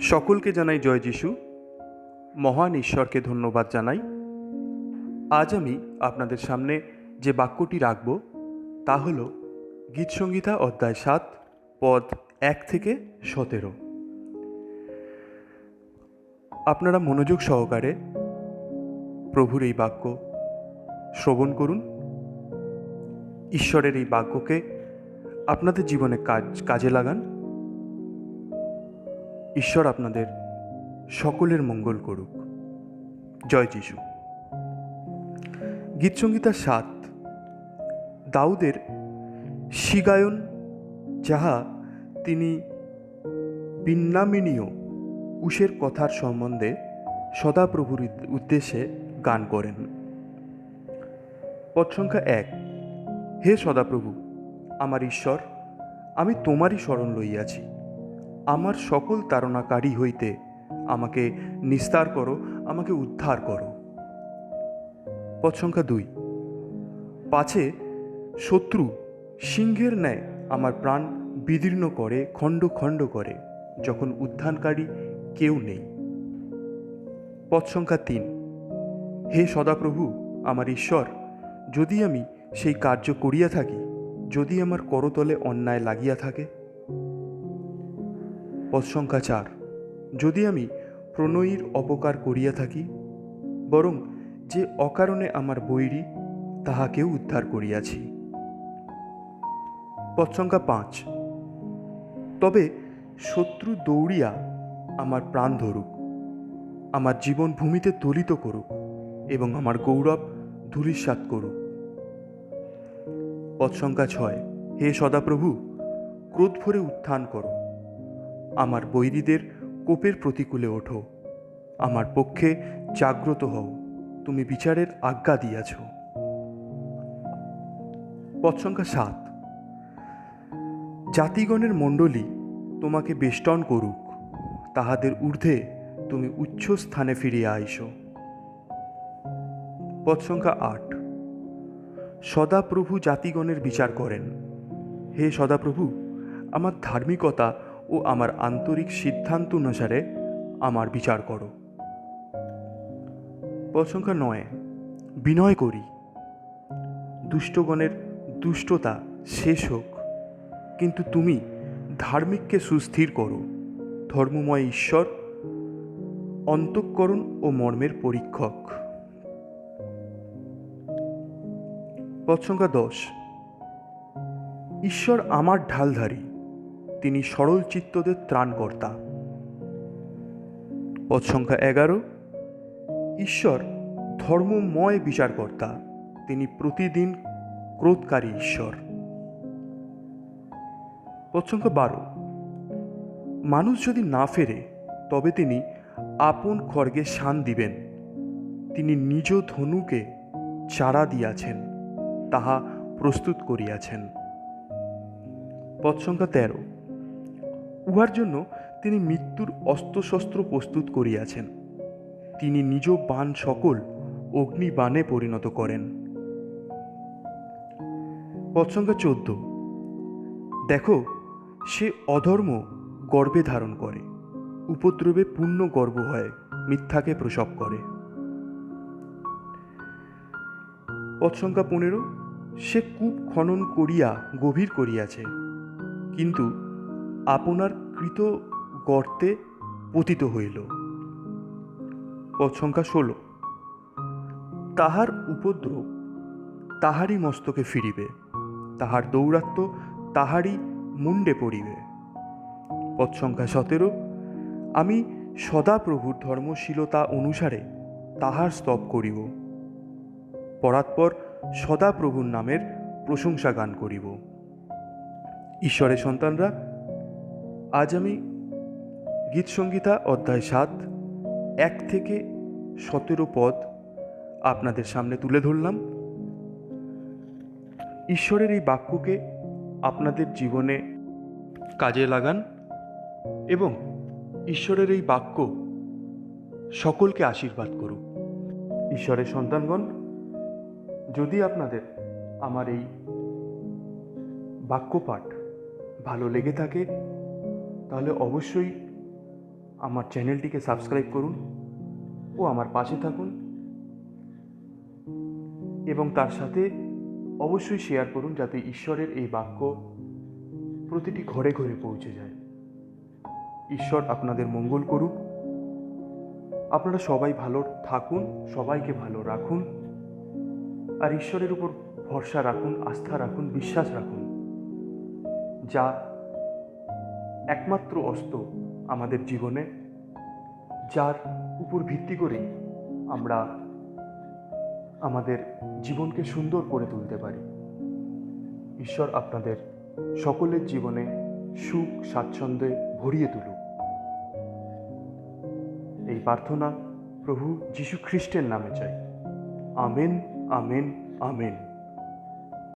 সকলকে জানাই জয় যিশু। মহান ঈশ্বরকে ধন্যবাদ জানাই। আজ আমি আপনাদের সামনে যে বাক্যটি রাখব, তা হল গীতসংগীতা অধ্যায় সাত, পদ এক থেকে সতেরো। আপনারা মনোযোগ সহকারে প্রভুর এই বাক্য শ্রবণ করুন। ঈশ্বরের এই বাক্যকে আপনাদের জীবনে কাজ, কাজে লাগান। ঈশ্বর আপনাদের সকলের মঙ্গল করুক। জয় যিশু। গীতসংগীতা সাত, দাউদের শিগায়ন, যাহা তিনি বিন্নামিনীয় কুশের কথার সম্বন্ধে সদাপ্রভুর উদ্দেশ্যে গান করেন। পদ সংখ্যা এক, হে সদাপ্রভু, আমার ঈশ্বর, আমি তোমারই শরণ লইয়াছি। আমার সকল তারণাকারী হইতে আমাকে নিস্তার করো, আমাকে উদ্ধার করো। পদ সংখ্যা দুই। পাছে শত্রু সিংহের ন্যায় আমার প্রাণ বিদীর্ণ করে, খণ্ড খণ্ড করে, যখন উত্থানকারী কেউ নেই। পদ সংখ্যা তিন। হে সদাপ্রভু, আমার ঈশ্বর, যদি আমি সেই কার্য করিয়া থাকি, যদি আমার করতলে অন্যায় লাগিয়া থাকে পদ সংখ্যা চার। যদি আমি প্রণয়ীর অপকার করিয়া থাকি, বরং যে অকারণে আমার বৈরী, তাহাকেও উদ্ধার করিয়াছি। পদ সংখ্যা পাঁচ। তবে শত্রু দৌড়িয়া আমার প্রাণ ধরুক, আমার জীবন ভূমিতে দলিত করুক এবং আমার গৌরব ধূলিসাৎ করুক। পদ সংখ্যা ছয়। হে সদাপ্রভু ক্রোধ ভরে উত্থান করো। আমার বৈরীদের কোপের প্রতিকূলে ওঠো। আমার পক্ষে জাগ্রত হও, তুমি বিচারের আজ্ঞা দিয়াছ। পদ সংখ্যা সাত। জাতিগণের মণ্ডলী তোমাকে বেষ্টন করুক, তাহাদের ঊর্ধ্বে তুমি উচ্চ স্থানে ফিরিয়া আইস। পদ সংখ্যা আট। সদাপ্রভু জাতিগণের বিচার করেন। হে সদাপ্রভু, আমার ধার্মিকতা ও আমার আন্তরিক সিদ্ধান্ত অনুসারে আমার বিচার করো। পদ নয়, বিনয় করি। দুষ্টগণের দুষ্টতা শেষ হোক, কিন্তু তুমি ধার্মিককে সুস্থির করো। ধর্মময় ঈশ্বর, অন্তঃকরণ ও মর্মের পরীক্ষক। পদ দশ, ঈশ্বর আমার ঢালধারী। তিনি সরল চিত্তদের ত্রাণকর্তা। পদ সংখ্যা এগারো। ঈশ্বর ধর্মময় বিচারকর্তা। তিনি প্রতিদিন ক্রোধকারী ঈশ্বর। পদ সংখ্যা বারো। মানুষ যদি না ফেরে, তবে তিনি আপন খড়গে শান দিবেন। তিনি নিজ ধনুকে চারা দিয়াছেন, তাহা প্রস্তুত করিয়াছেন। পদ সংখ্যা তেরো। উহার জন্য তিনি মৃত্যুর অস্ত্রশস্ত্র প্রস্তুত করিয়াছেন। তিনি নিজ বাণ সকল অগ্নি বাণে পরিণত করেন। পদ সংখ্যা চোদ্দ। দেখো, সে অধর্ম গর্বে ধারণ করে, উপদ্রবে পূর্ণ গর্ব হয়, মিথ্যাকে প্রসব করে। পৎসংখ্যা পনেরো। সে কূপ খনন করিয়া গভীর করিয়াছে, কিন্তু আপনার কৃত গর্তে পতিত হইল। পদ সংখ্যা ষোলো। তাহার উপদ্রব তাহারই মস্তকে ফিরিবে, তাহার দৌরাত্ম তাহারই মুন্ডে পড়িবে। পদ সংখ্যা সতেরো, আমি সদাপ্রভুর ধর্মশীলতা অনুসারে তাহার স্তব করিব। পরাৎপর সদাপ্রভুর নামের প্রশংসা গান করিব। ঈশ্বরের সন্তানরা আজ আমি গীতসংগীতা অধ্যায় সাত, এক থেকে সতেরো পদ আপনাদের সামনে তুলে ধরলাম। ঈশ্বরের এই বাক্যকে আপনাদের জীবনে কাজে লাগান এবং ঈশ্বরের এই বাক্য সকলকে আশীর্বাদ করুক ঈশ্বরের সন্তানগণ, যদি আপনাদের আমার এই বাক্যপাঠ ভালো লেগে থাকে তাহলে অবশ্যই আমার চ্যানেলটিকে সাবস্ক্রাইব করুন ও আমার পাশে থাকুন। এবং তার সাথে অবশ্যই শেয়ার করুন যাতে ঈশ্বরের এই বাক্য প্রতিটি ঘরে ঘরে পৌঁছে যায়। ঈশ্বর আপনাদের মঙ্গল করুন আপনারা সবাই ভালো থাকুন, সবাইকে ভালো রাখুন। আর ঈশ্বরের উপর ভরসা রাখুন, আস্থা রাখুন, বিশ্বাস রাখুন। যা একমাত্র অস্ত্র আমাদের জীবনে, যার উপর ভিত্তি করেই আমরা আমাদের জীবনকে সুন্দর করে তুলতে পারি। ঈশ্বর আপনাদের সকলের জীবনে সুখ, স্বাচ্ছন্দ্যে ভরিয়ে তুলুক এই প্রার্থনা প্রভু যীশু খ্রিস্টের নামে চাই। Amen amen amen.